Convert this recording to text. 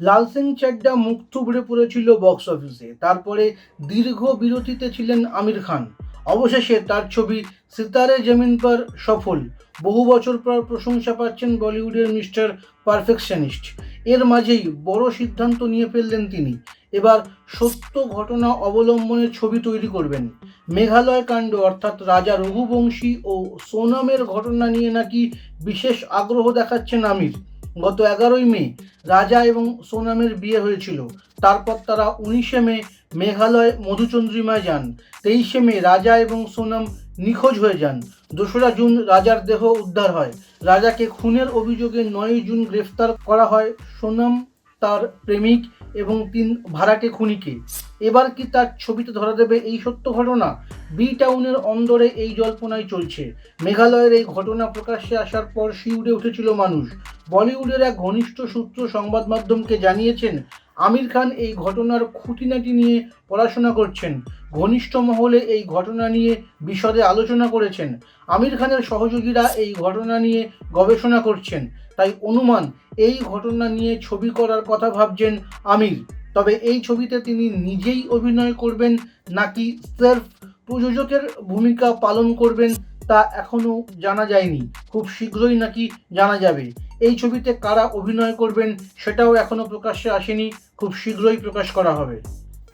লাল সিং চাড্ডা মুখ থুবড়ে পড়েছিল বক্স অফিসে তারপরে দীর্ঘ বিরতিতে ছিলেন আমির খান। অবশেষে তার ছবি সিতারে জমিন পর সফল। বহু বছর পর প্রশংসা পাচ্ছেন বলিউডের মিস্টার পারফেকশনিস্ট। এর মাঝেই বড় সিদ্ধান্ত নিয়ে ফেললেন তিনি। এবার সত্য ঘটনা অবলম্বনে ছবি তৈরি করবেন। মেঘালয় কাণ্ড, অর্থাৎ রাজা রঘুবংশী ও সোনামের ঘটনা নিয়ে নাকি বিশেষ আগ্রহ দেখাচ্ছেন আমির। গত এগারোই মে রাজা এবং সোনামের বিয়ে হয়েছিল। তারপর তারা উনিশে মে মেঘালয় মধুচন্দ্রিমায় যান। তেইশে মে রাজা এবং সোনাম নিখোঁজ হয়ে যান। দোসরা জুন রাজার দেহ উদ্ধার হয়। রাজাকে খুনের অভিযোগে নয়ই জুন গ্রেফতার করা হয় সোনাম তার প্রেমিক এবং তিন ভাড়াটে খুনিকে। এবার কি তার ছবিতে ধরা দেবে এই সত্য ঘটনা? বি টাউনের অন্দরে এই জল্পনায় চলছে। মেঘালয়ের এই ঘটনা প্রকাশ্যে আসার পর শিউরে উঠেছিল মানুষ। বলিউডের এক ঘনিষ্ঠ সূত্র সংবাদ মাধ্যমকে জানিয়েছেন আমির খান এই ঘটনার খুঁটিনাটি নিয়ে পড়াশোনা করছেন। ঘনিষ্ঠ মহলে এই ঘটনা নিয়ে বিশদে আলোচনা করেছেন। আমির খানের সহযোগীরা এই ঘটনা নিয়ে গবেষণা করছেন। তাই অনুমান, এই ঘটনা নিয়ে ছবি করার কথা ভাবছেন আমির। তবে এই ছবিতে তিনি নিজেই অভিনয় করবেন নাকি সেলফ প্রযোজকের ভূমিকা পালন করবেন তা এখনও জানা যায়নি। খুব শীঘ্রই নাকি জানা যাবে। এই ছবিতে কারা অভিনয় করবেন সেটাও এখনও প্রকাশ্যে আসেনি। খুব শীঘ্রই প্রকাশ করা হবে।